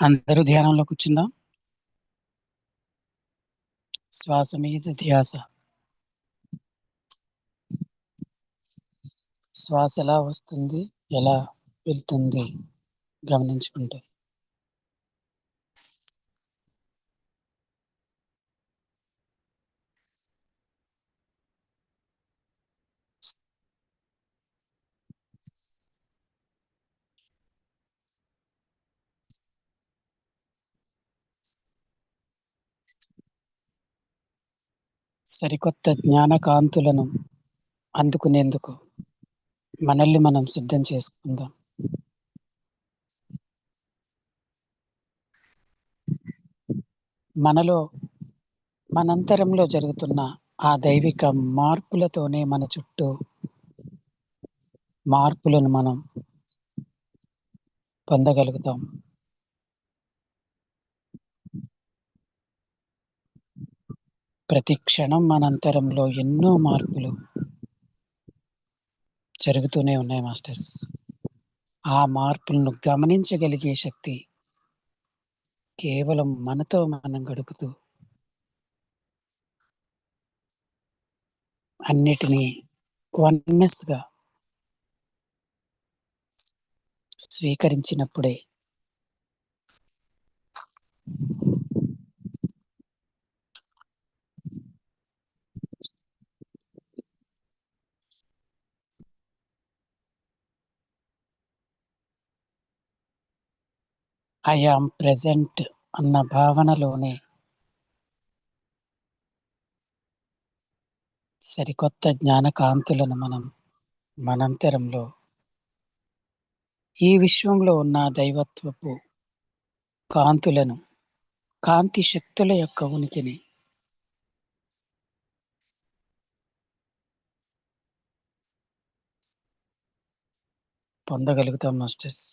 అందరూ ధ్యానంలో కూర్చుందాం శ్వాస మీద ధ్యాస. శ్వాస ఎలా వస్తుంది? ఎలా వెళ్తుంది? గమనించుకుంటే. సరికొత్త జ్ఞానకాంతులను అందుకునేందుకు మనల్ని మనం సిద్ధం చేసుకుందాం. మనలో మనంతరంలో జరుగుతున్న ఆ దైవిక మార్పులతోనే మన చుట్టూ మార్పులను మనం పొందగలుగుతాం. ప్రతి క్షణం మనంతరంలో ఎన్నో మార్పులు జరుగుతూనే ఉన్నాయి మాస్టర్స్. ఆ మార్పులను గమనించగలిగే శక్తి కేవలం మనతో మనం గడుపుతూ అన్నిటినీ వన్నెస్గా స్వీకరించినప్పుడే స్వీకరించినప్పుడే ఐఆమ్ ప్రెజెంట్ అన్న భావనలోనే సరికొత్త జ్ఞాన కాంతులను మనం మనంతరంలో ఈ విశ్వంలో ఉన్న దైవత్వపు కాంతులను కాంతి శక్తుల యొక్క ఉనికిని పొందగలుగుతాం మాస్టర్స్.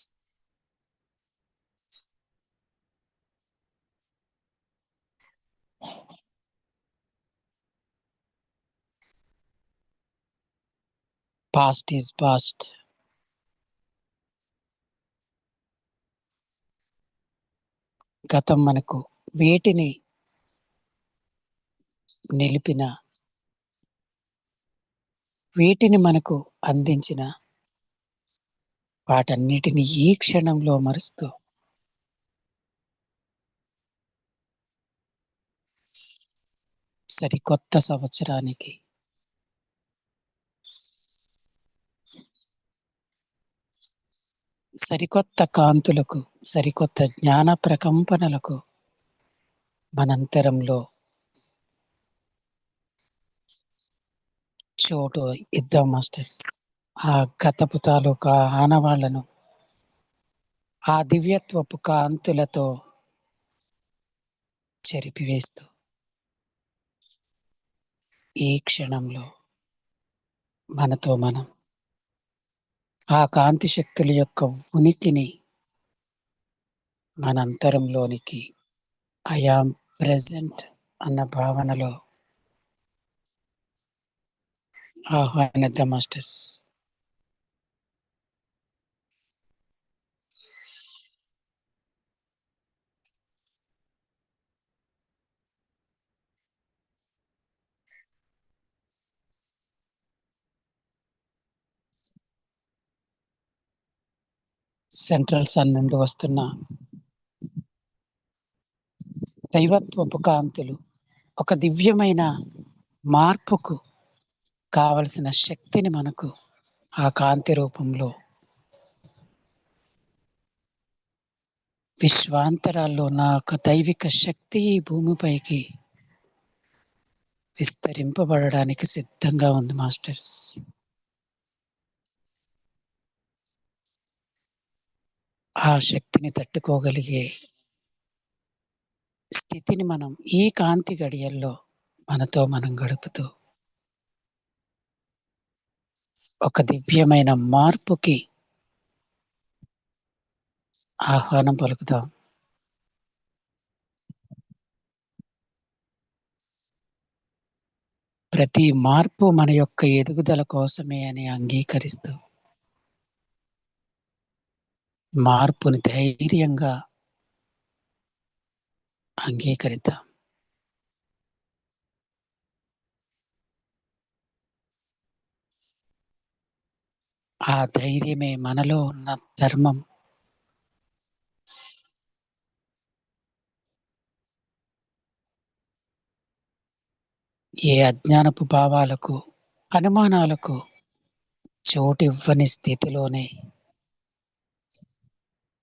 Past is past. గతం మనకు వేటిని నిలిపిన వీటిని మనకు అందించిన వాటన్నిటిని ఈ క్షణంలో మరుస్తూ సరికొత్త సంవత్సరానికి సరికొత్త కాంతులకు సరికొత్త జ్ఞాన ప్రకంపనలకు మనంతరంలో చోటు ఇద్దాం మాస్టర్స్. ఆ గతపు తాలూకా ఆనవాళ్ళను ఆ దివ్యత్వపు కాంతులతో చెరిపివేస్తూ ఈ క్షణంలో మనతో మనం ఆ కాంతి శక్తుల యొక్క ఉనికిని మన అంతరంలోనికి ఐఆమ్ ప్రెజెంట్ అన్న భావనలో ఆహ్వానిద్దాం మాస్టర్స్. సెంట్రల్ సన్ నుండి వస్తున్న దైవత్వపు కాంతులు ఒక దివ్యమైన మార్పుకు కావలసిన శక్తిని మనకు ఆ కాంతి రూపంలో విశ్వాంతరాల్లో నా ఒక దైవిక శక్తి ఈ భూమిపైకి విస్తరింపబడడానికి సిద్ధంగా ఉంది మాస్టర్స్. ఆ శక్తిని తట్టుకోగలిగే స్థితిని మనం ఈ కాంతి గడియల్లో మనతో మనం గడుపుతూ ఒక దివ్యమైన మార్పుకి ఆహ్వానం పలుకుతాం. ప్రతి మార్పు మన యొక్క ఎదుగుదల కోసమే అని అంగీకరిస్తూ మార్పుని ధైర్యంగా అంగీకరిద్దాం. ఆ ధైర్యమే మనలో ఉన్న ధర్మం. ఏ అజ్ఞానపు భావాలకు అనుమానాలకు చోటివ్వని స్థితిలోనే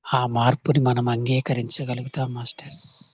ఆ మార్పుని మనం అంగీకరించగలుగుతాం మాస్టర్స్.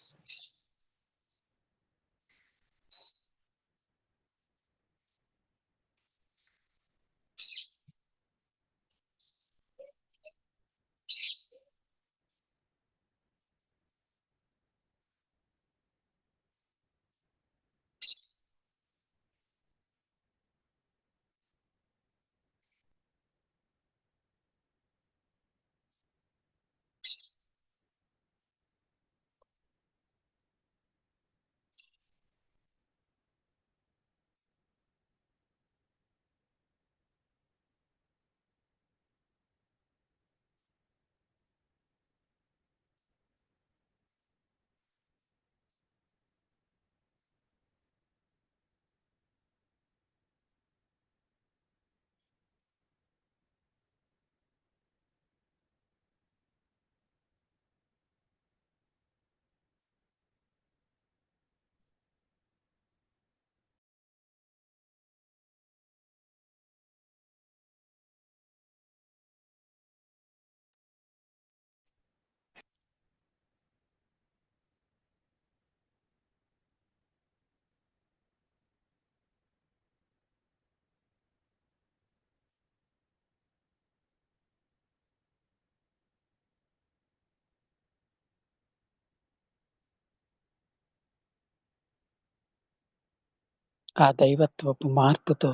ఆ దైవత్వపు మార్పుతో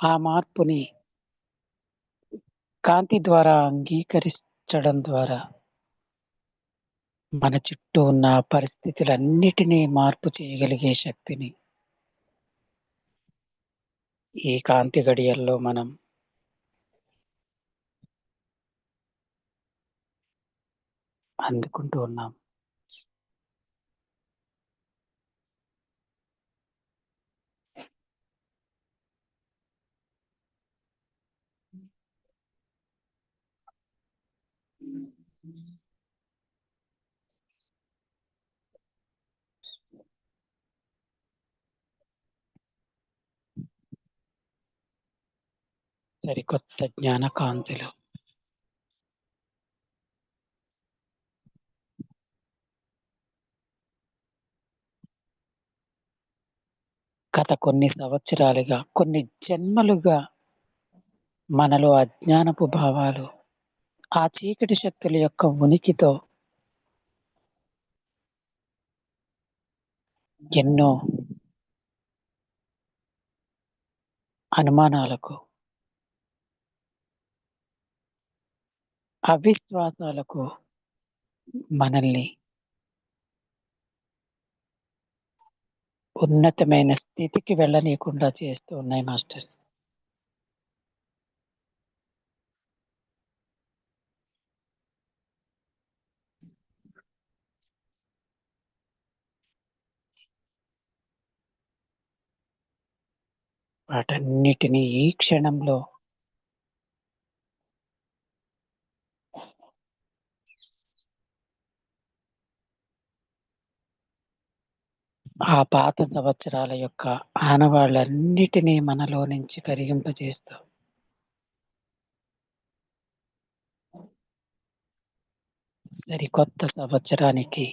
ఆ మార్పుని కాంతి ద్వారా అంగీకరించడం ద్వారా మన చుట్టూ ఉన్న పరిస్థితులన్నిటినీ మార్పు చేయగలిగే శక్తిని ఈ కాంతి గడియల్లో మనం అందుకుంటూ ఉన్నాం. సరికొత్త జ్ఞాన కాంతులు గత కొన్ని సంవత్సరాలుగా కొన్ని జన్మలుగా మనలో అజ్ఞానపు భావాలు ఆ చీకటి శక్తుల యొక్క ఉనికితో ఎన్నో అనుమానాలకు అవిశ్వాసాలకు మనల్ని ఉన్నతమైన స్థితికి వెళ్ళనీయకుండా చేస్తూ ఉన్నాయి మాస్టర్స్. వాటన్నిటినీ ఈ క్షణంలో ఆ పాత సంవత్సరాల యొక్క ఆనవాళ్ళన్నిటినీ మనలో నుంచి కరిగింపజేస్తూ సరికొత్త సంవత్సరానికి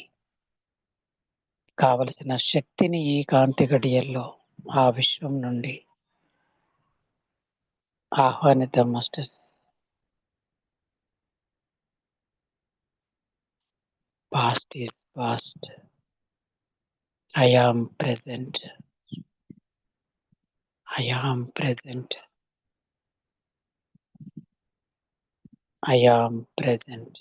కావలసిన శక్తిని ఈ కాంతి గడియల్లో ఆ విశ్వం నుండి ahwana the master past is past. I am present. I am present. I am present.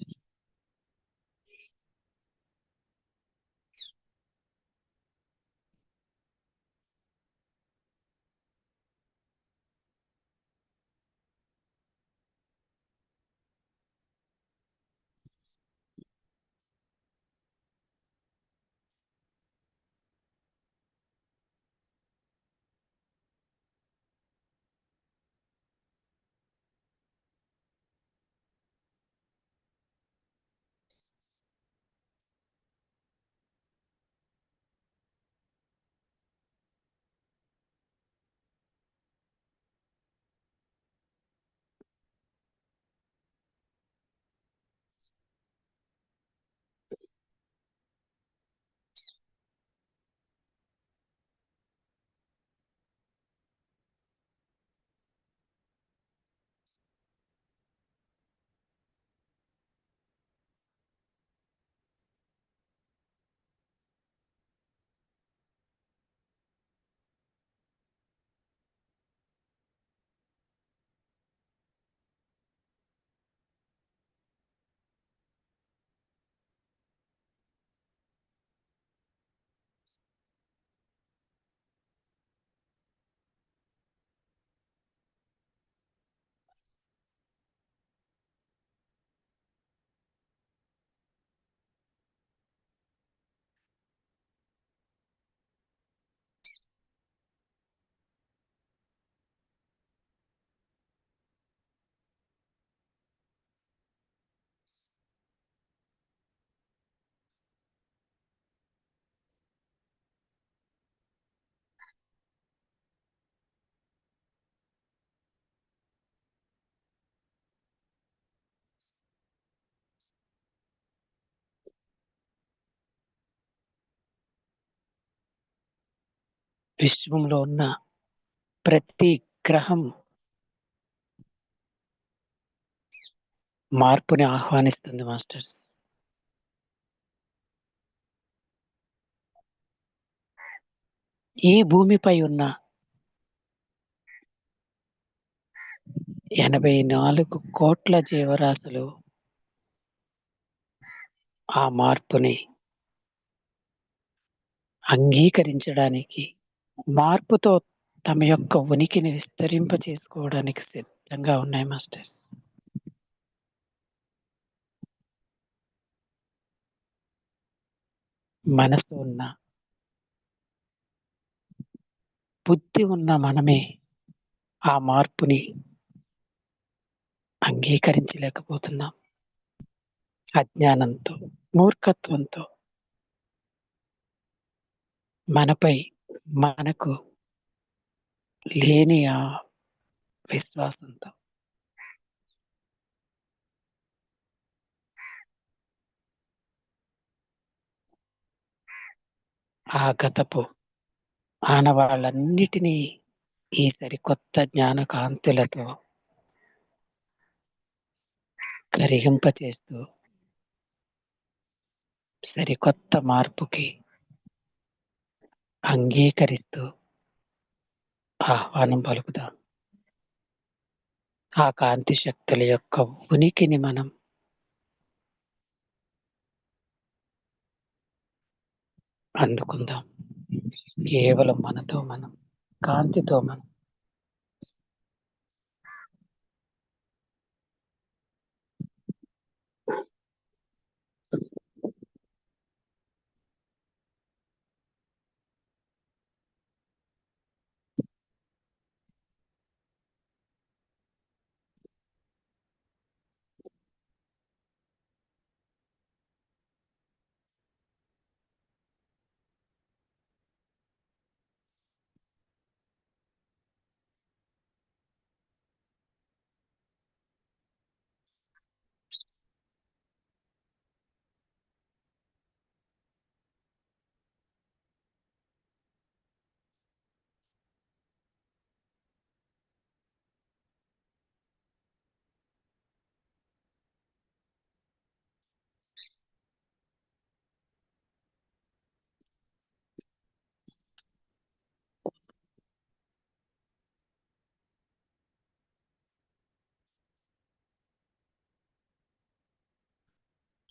విశ్వంలో ఉన్న ప్రతి గ్రహం మార్పుని ఆహ్వానిస్తుంది మాస్టర్ ఈ భూమిపై ఉన్న ఎనభై నాలుగు కోట్ల జీవరాశులు ఆ మార్పుని అంగీకరించడానికి మార్పుతో తమ యొక్క ఉనికిని విస్తరింప చేసుకోవడానికి సిద్ధంగా ఉన్నాయి మాస్టర్ మనసు ఉన్న బుద్ధి ఉన్న మనమే ఆ మార్పుని అంగీకరించలేకపోతున్నాం. అజ్ఞానంతో మూర్ఖత్వంతో మనపై మనకు లేని ఆ విశ్వాసంతో. ఆ గతపు ఆనవాళ్ళన్నిటినీ ఈ సరికొత్త జ్ఞాన కాంతులతో కరిగింపచేస్తూ సరికొత్త మార్పుకి అంగీకరిస్తూ ఆహ్వానం పలుకుదాం ఆ కాంతి శక్తుల యొక్క ఉనికిని మనం అందుకుందాం. కేవలం మనతో మనం కాంతితో మనం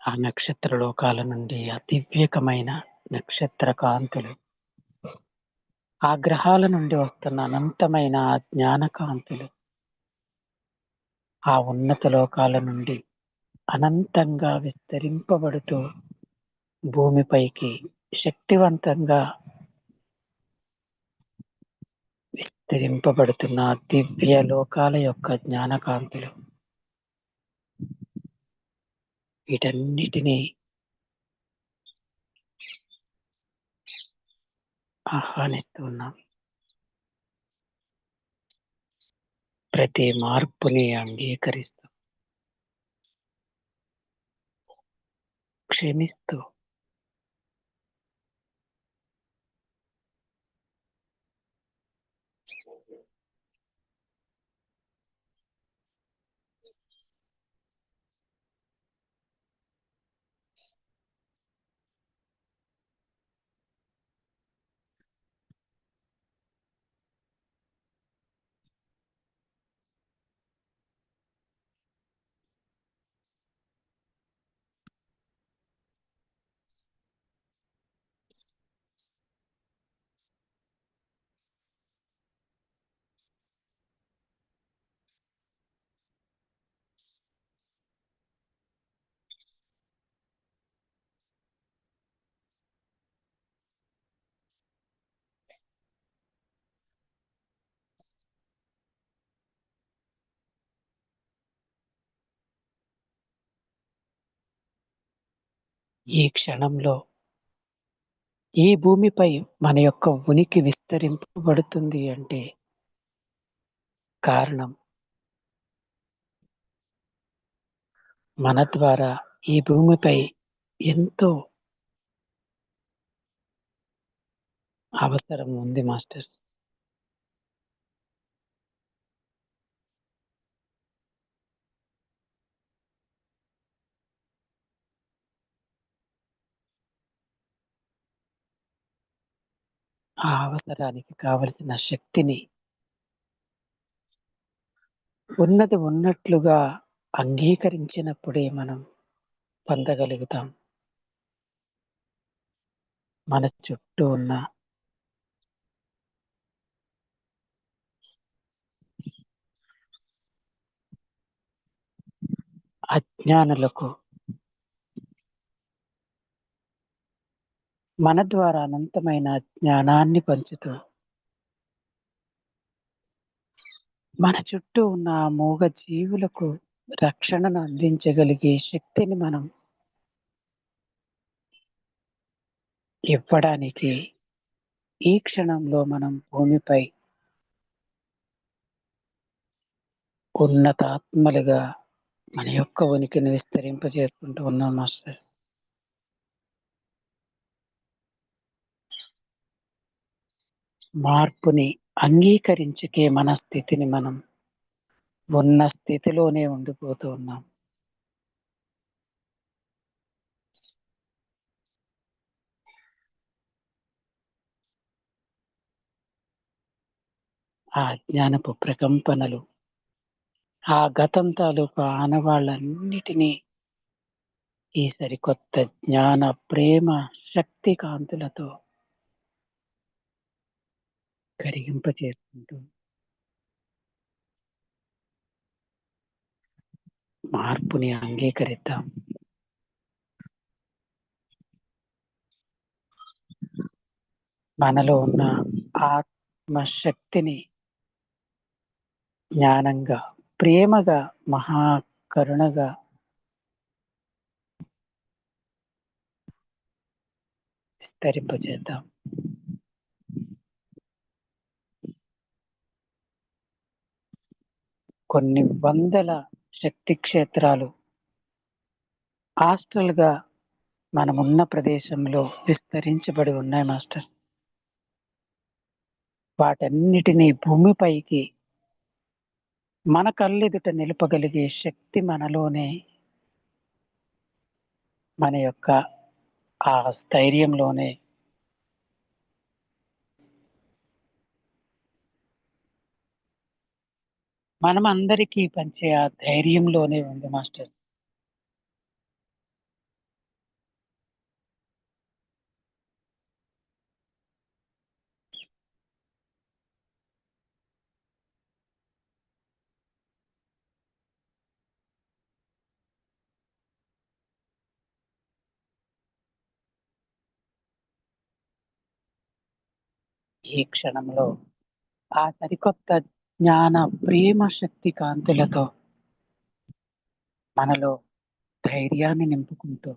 ఆ నక్షత్ర లోకాల నుండి ఆ దివ్యకమైన నక్షత్ర కాంతులు. ఆ గ్రహాల నుండి వస్తున్న అనంతమైన ఆ జ్ఞాన కాంతులు. ఆ ఉన్నత లోకాల నుండి అనంతంగా విస్తరింపబడుతూ భూమిపైకి శక్తివంతంగా విస్తరింపబడుతున్న దివ్య లోకాల యొక్క జ్ఞానకాంతులు వీటన్నిటినీ ఆహ్వానిస్తూ ఉన్నాం ప్రతి మార్పుని అంగీకరిస్తూ క్షమిస్తూ ఈ క్షణంలో ఈ భూమిపై మన యొక్క ఉనికి విస్తరింపబడుతుంది అంటే కారణం మన ద్వారా ఈ భూమిపై ఎంతో అవసరం ఉంది మాస్టర్ ఆ అవసరానికి కావలసిన శక్తిని ఉన్నది ఉన్నట్లుగా అంగీకరించినప్పుడే మనం పొందగలుగుతాం. మన చుట్టూ ఉన్న అజ్ఞానులకు మన ద్వారా అనంతమైన జ్ఞానాన్ని పంచుతూ మన చుట్టూ ఉన్న మూగ జీవులకు రక్షణను అందించగలిగే శక్తిని మనం ఇవ్వడానికి ఈ క్షణంలో మనం భూమిపై ఉన్నతాత్మలుగా మన యొక్క ఉనికిని విస్తరింపజేసుకుంటూ ఉన్నాం మాస్టర్. మార్పుని అంగీకరించకే మన స్థితిని మనం ఉన్న స్థితిలోనే ఉండిపోతూ ఉన్నాం. ఆ జ్ఞానపు ప్రకంపనలు ఆ గతం తాలూకు ఆనవాళ్ళన్నిటినీ ఈ సరికొత్త జ్ఞాన ప్రేమ శక్తి కాంతులతో కరిగింపచేసుకుంటూ మార్పుని అంగీకరిద్దాం. మనలో ఉన్న ఆత్మశక్తిని జ్ఞానంగా ప్రేమగా మహాకరుణగా విస్తరింపజేద్దాం కొన్ని వందల శక్తి క్షేత్రాలు హాస్టల్గా మనమున్న ప్రదేశంలో విస్తరించబడి ఉన్నాయి మాస్టర్. వాటన్నిటినీ భూమిపైకి మన కళ్ళెదుట నిలపగలిగే శక్తి మనలోనే మన యొక్క ఆ స్థైర్యంలోనే మనం అందరికీ పంచే ఆ ధైర్యంలోనే ఉంది మాస్టర్. ఈ క్షణంలో ఆ సరికొత్త జ్ఞాన ప్రేమ శక్తి కాంతులతో మనలో ధైర్యాన్ని నింపుకుంటూ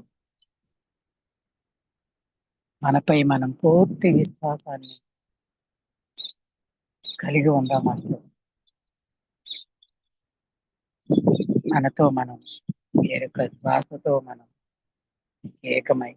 మనపై మనం పూర్తి విశ్వాసాన్ని కలిగి ఉందామంటూ మనతో మనం వేరొక శ్వాసతో మనం ఏకమై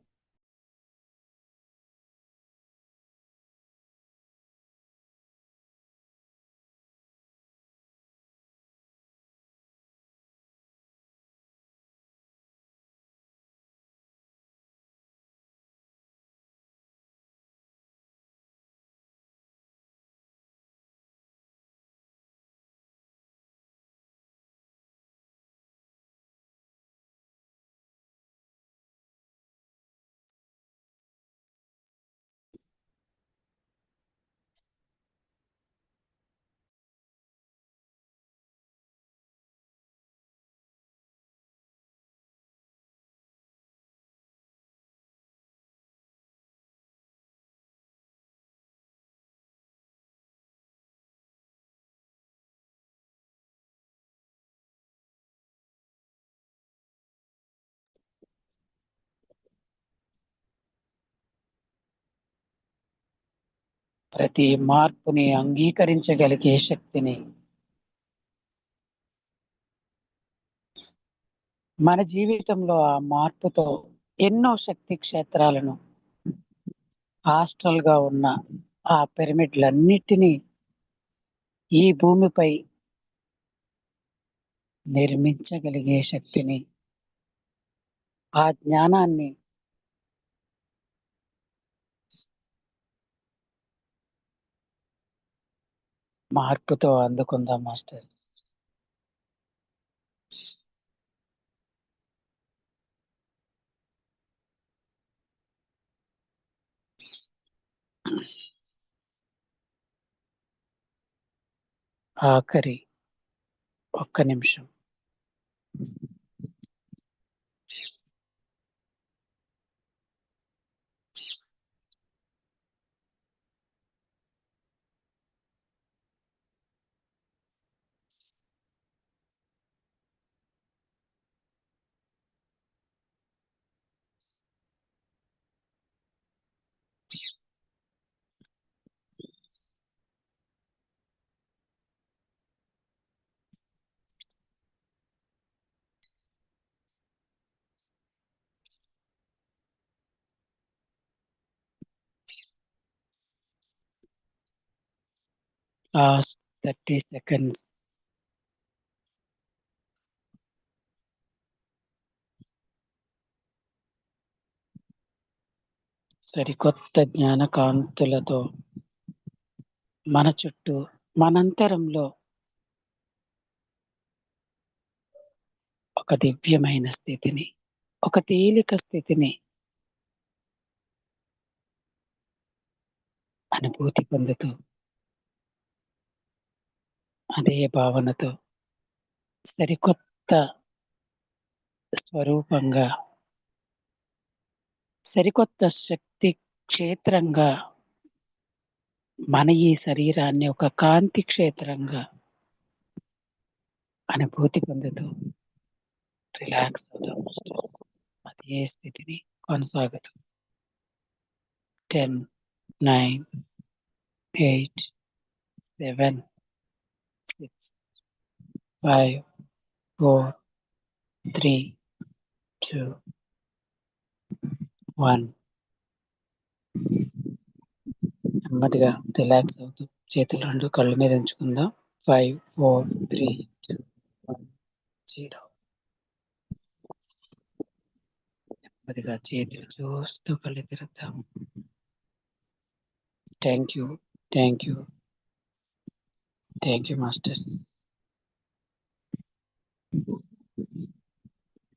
ప్రతి మార్పుని అంగీకరించగలిగే శక్తిని మన జీవితంలో ఆ మార్పుతో ఎన్నో శక్తి క్షేత్రాలను హాస్టల్గా ఉన్న ఆ పిరమిడ్లన్నిటినీ ఈ భూమిపై నిర్మించగలిగే శక్తిని ఆ జ్ఞానాన్ని మార్పుతో అందుకుందాం మాస్టర్. ఆఖరి ఒక్క నిమిషం. Uh, thirty seconds. సరికొత్త జ్ఞానకాంతులతో మన చుట్టూ మనంతరంలో ఒక దివ్యమైన స్థితిని ఒక తేలిక స్థితిని అనుభూతి పొందుతూ అదే భావనతో సరికొత్త స్వరూపంగా సరికొత్త శక్తి క్షేత్రంగా మన ఈ శరీరాన్ని ఒక కాంతి క్షేత్రంగా అనుభూతి పొందుతూ రిలాక్స్ అవుతాం అదే స్థితిని కొనసాగదు ten nine eight seven five four three two one నెమ్మదిగా రిలాక్స్ అవుతూ చేతులు రెండు కళ్ళు మీద ఉంచుకుందాం. Five four three two one zero నెమ్మదిగా చేతులు చూస్తూ కళ్ళు తెరుద్దాం. Thank you thank you thank you master people.